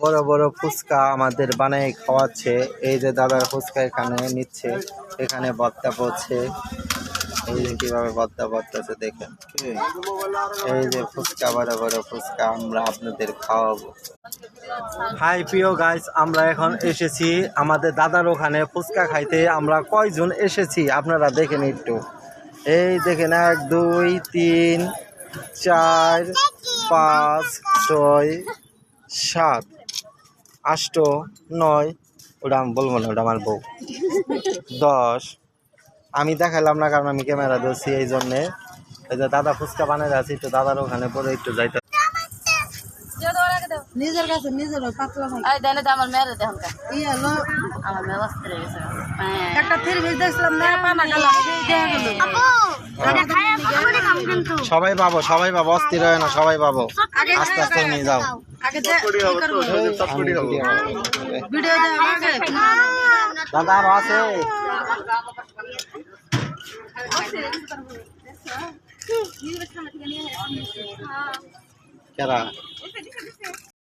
বড় বড় ফুচকা আমাদের বানাই খাওয়াচ্ছে। এই যে দাদার ফুচকা এখানে নিচ্ছে, এখানে বত্তা পড়ছে। এই যে কীভাবে বত্তা পড়তেছে দেখেন এই যে ফুচকা, বড় বড় ফুচকা আমরা আপনাদের খাওয়াবো। হাই, প্রিয় গাইস আমরা এখন এসেছি আমাদের দাদার ওখানে ফুচকা খাইতে। আমরা কয়জন এসেছি? আপনারা দেখেন একটু। এই দেখেন, এক, দুই, তিন, চার, পাঁচ, ছয়, সাত। আষ্ট নয় ওটা আমি বলব না ওটা আমার বউ। দশ আমি দেখালাম না কারণ আমি ক্যামেরা ধরছি এই জন্যে। এই যে দাদা ফুচকা বানিয়ে আছি তো দাদার ওখানে পরে একটু যাইতে নিজের কাছে নিজের পাতলা ভাই। এই দেন আমার মেয়েরে দেখুন কা। ই হলো আমার মেয়ে অস্থির গেছে। হ্যাঁ। একটা থ্রি পিস দেখছিলাম না পানা খেলাম দেখা গেল। সবাই পাবো সবাই পাবো অস্থির হয় না সবাই পাবো। আস্তে আস্তে নিয়ে যাও। দাদা আরও আছে। কেরা?